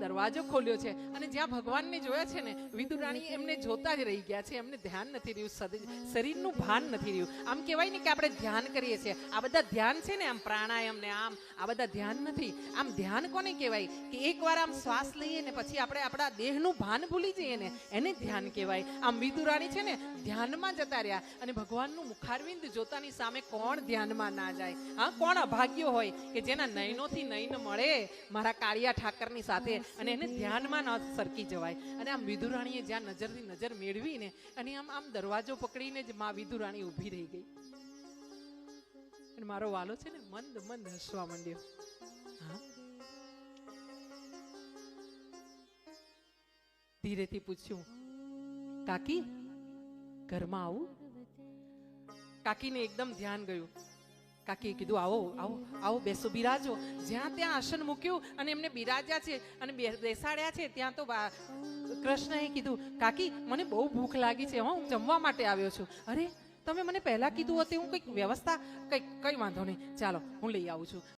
દરવાજો ખોલ્યો છે અને જ્યાં ભગવાનને જોયા છે ને વિદુરાણી એમને જોતા જ રહી ગયા છે એમને ધ્યાન નથી રહ્યું શરીરનું ભાન નથી રહ્યું. આમ કહેવાય ને કે આપણે ધ્યાન કરીએ છીએ. આ બધા ધ્યાન છે ને આમ પ્રાણાયામ ને આમ આ બધા ધ્યાન નથી. આમ ધ્યાન કોને કહેવાય? કે એકવાર આમ શ્વાસ લઈએ ને પછી આપણે આપણા દેહનું ભાન ભૂલી જઈએ ને એને ધ્યાન કહેવાય. આમ વિદુરાણી છે ને ધ્યાનમાં જતા રહ્યા અને ભગવાનનું મુખારવિંદ જોતાની સામે કોણ ધ્યાનમાં ના જાય? હા કોણ અભાગ્યો હોય કે જેના નયનોથી નયન મળે? મારા કાળિયા ઠાકરની સાથે અને એને ધ્યાનમાં ન સરકી જવાય. અને આમ વિદુરાણીએ જ્યાં નજરથી નજર મેળવીને અને આમ આમ દરવાજો પકડીને જ મા વિદુરાણી ઊભી રહી ગઈ. અને મારો વાલો છે ને મંદ મંદ હસવા માંડ્યો. હા. ધીરેથી પૂછ્યું, કાકી, ઘરમાં આવું? કાકીને એકદમ ધ્યાન ગયું. કાકીએ કીધું, આવો આવો આવો, બેસો, બિરાજો. જ્યાં ત્યાં આસન મૂક્યું અને એમને બિરાજ્યા છે અને બેસાડ્યા છે, ત્યાં તો કૃષ્ણએ કીધું, કાકી, મને બહુ ભૂખ લાગી છે, હું જમવા માટે આવ્યો છું. અરે, તમે મને પહેલાં કીધું હતું હું કંઈક વ્યવસ્થા? કંઈક કંઈ વાંધો નહીં, ચાલો, હું લઈ આવું છું.